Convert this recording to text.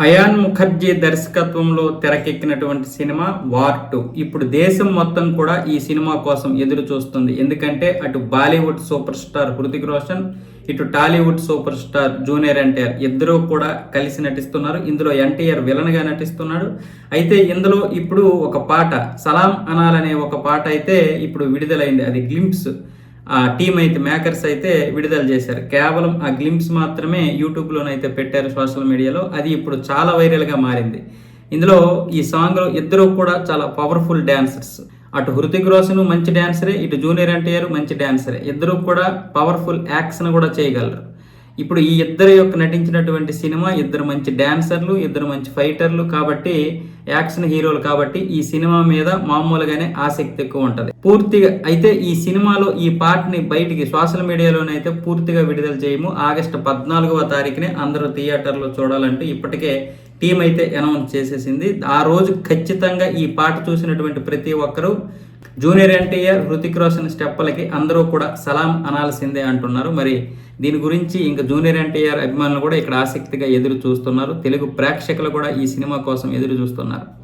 Ion Mukherjee దర్శకత్వంలో తెరకెక్కినటువంటి cinema war two. ఇప్పుడు దేశం మొత్తం కూడా ఈ సినిమా కోసం ఎదురు చూస్తుంది. ఎందుకంటే అటు Bollywood super star Hrithik Roshan ఇటు Tollywood super star junior NTR ఇద్దరూ కూడా కలిసి నటిస్తున్నారు. ఇందులో ఎన్టీఆర్ విలన్గా నటిస్తున్నాడు. అయితే ఇందులో ఇప్పుడు ఒక పాట సలాం అనాలనే ఒక పాట అయితే ఇప్పుడు విడుదలైంది. అది గ్లింప్స్. టీం అయితే మేకర్స్ అయితే విడుదల చేశారు. కేవలం ఆ గ్లిమ్స్ మాత్రమే యూట్యూబ్లోనైతే పెట్టారు సోషల్ మీడియాలో. అది ఇప్పుడు చాలా వైరల్గా మారింది. ఇందులో ఈ సాంగ్లో ఇద్దరు కూడా చాలా పవర్ఫుల్ డ్యాన్సర్స్ అటు హృతిక్ రోషన్ మంచి డ్యాన్సరే ఇటు జూనియర్ ఎన్టీఆర్ మంచి డ్యాన్సరే ఇద్దరు కూడా పవర్ఫుల్ యాక్షన్ కూడా చేయగలరు. ఇప్పుడు ఈ ఇద్దరు యొక్క నటించినటువంటి సినిమా ఇద్దరు మంచి డాన్సర్లు ఇద్దరు మంచి ఫైటర్లు కాబట్టి యాక్షన్ హీరోలు కాబట్టి ఈ సినిమా మీద మామూలుగానే ఆసక్తి ఎక్కువ ఉంటుంది. పూర్తిగా అయితే ఈ సినిమాలో ఈ పాటని బయటికి సోషల్ మీడియాలోనైతే పూర్తిగా విడుదల చేయము. ఆగస్టు పద్నాలుగవ తారీఖునే అందరూ థియేటర్లో చూడాలంటూ ఇప్పటికే టీం అయితే అనౌన్స్ చేసేసింది. ఆ రోజు ఖచ్చితంగా ఈ పాట చూసినటువంటి ప్రతి ఒక్కరూ జూనియర్ ఎన్టీఆర్ హృతిక్ రోషన్ స్టెప్పలకి అందరూ కూడా సలాం అనాల్సిందే అంటున్నారు. మరి దీని గురించి ఇంకా జూనియర్ ఎన్టీఆర్ అభిమానులు కూడా ఇక్కడ ఆసక్తిగా ఎదురు చూస్తున్నారు. తెలుగు ప్రేక్షకులు కూడా ఈ సినిమా కోసం ఎదురు చూస్తున్నారు.